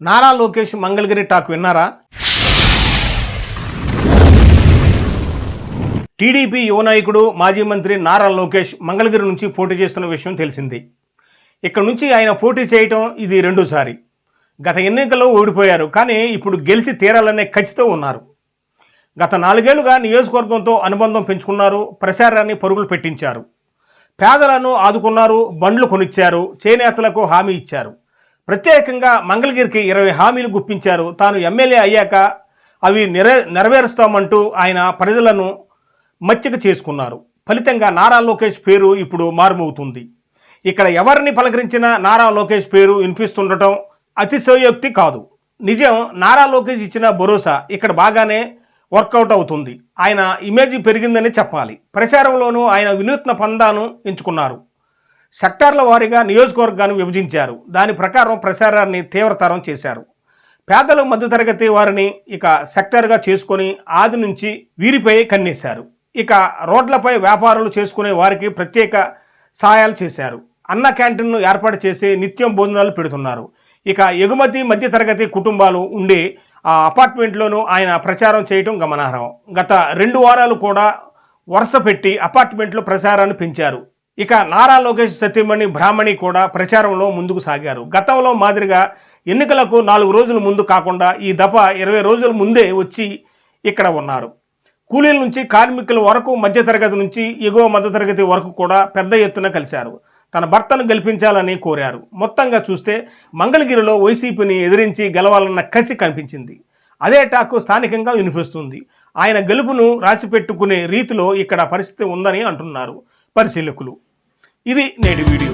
Nara Lokesh Mangalagiri talk విన్నారా? TDP యువ నాయకుడు మాజీ మంత్రి నారా లోకేష్ మంగళగిరి నుంచి పోటీ చేస్తున్న విషయం తెలిసింది. ఇక్కడ నుంచి ఆయన పోటీ చేయటం ఇది రెండోసారి. గత ఎన్నికల్లో ఓడిపోయారు కానీ ఇప్పుడు గెలిచి తీరాలనే ఖచ్చితో ఉన్నారు. గత నాలుగేళ్ళుగా నియోజకవర్గంతో అనుబంధం పెంచుకున్నారు ప్రచారాన్ని పరుగులు పెట్టించారు. పేదలను ఆదుకున్నారు బండ్లు కొనిచ్చారు చేనేతలకు హామీ ఇచ్చారు. ప్రత్యేకంగా మంగళగిరికి ఇరవై హామీలు గుప్పించారు. తాను ఎమ్మెల్యే అయ్యాక అవి నెరవే నెరవేరుస్తామంటూ ఆయన ప్రజలను మచ్చిక చేసుకున్నారు. ఫలితంగా నారా లోకేష్ పేరు ఇప్పుడు మారుమవుతుంది. ఇక్కడ ఎవరిని పలకరించినా నారా లోకేష్ పేరు వినిపిస్తుండటం అతిశయోక్తి కాదు. నిజం నారా లోకేష్ ఇచ్చిన భరోసా ఇక్కడ బాగానే వర్కౌట్ అవుతుంది. ఆయన ఇమేజ్ పెరిగిందని చెప్పాలి. ప్రచారంలోనూ ఆయన వినూత్న పందాను ఎంచుకున్నారు. సెక్టార్ల వారీగా నియోజకవర్గాన్ని విభజించారు. దాని ప్రకారం ప్రచారాన్ని తీవ్రతరం చేశారు. పేదలు మధ్యతరగతి వారిని ఇక సెక్టార్గా చేసుకొని ఆది నుంచి వీరిపై కన్నేశారు. ఇక రోడ్లపై వ్యాపారాలు చేసుకునే వారికి ప్రత్యేక సహాయాలు చేశారు. అన్న క్యాంటీన్ను ఏర్పాటు చేసి నిత్యం భోజనాలు పెడుతున్నారు. ఇక ఎగుమతి మధ్యతరగతి కుటుంబాలు ఉండే ఆ అపార్ట్మెంట్లోనూ ఆయన ప్రచారం చేయటం గమనార్హం. గత రెండు వారాలు కూడా వరుస పెట్టి అపార్ట్మెంట్లో ప్రచారాన్ని పెంచారు. ఇక నారా లోకేష్ సత్యమణి బ్రాహ్మణి కూడా ప్రచారంలో ముందుకు సాగారు. గతంలో మాదిరిగా ఎన్నికలకు నాలుగు రోజుల ముందు కాకుండా ఈ దఫ ఇరవై రోజుల ముందే వచ్చి ఇక్కడ ఉన్నారు. కూలీల నుంచి కార్మికుల వరకు మధ్యతరగతి నుంచి ఎగువ మధ్యతరగతి వరకు కూడా పెద్ద ఎత్తున కలిశారు. తన భర్తను గెలిపించాలని కోరారు. మొత్తంగా చూస్తే మంగళగిరిలో వైసీపీని ఎదిరించి గెలవాలన్న కసి కనిపించింది. అదే టాకు స్థానికంగా వినిపిస్తుంది. ఆయన గెలుపును రాసిపెట్టుకునే రీతిలో ఇక్కడ పరిస్థితి ఉందని అంటున్నారు పరిశీలకులు. ഇത് നേടി വീഡിയോ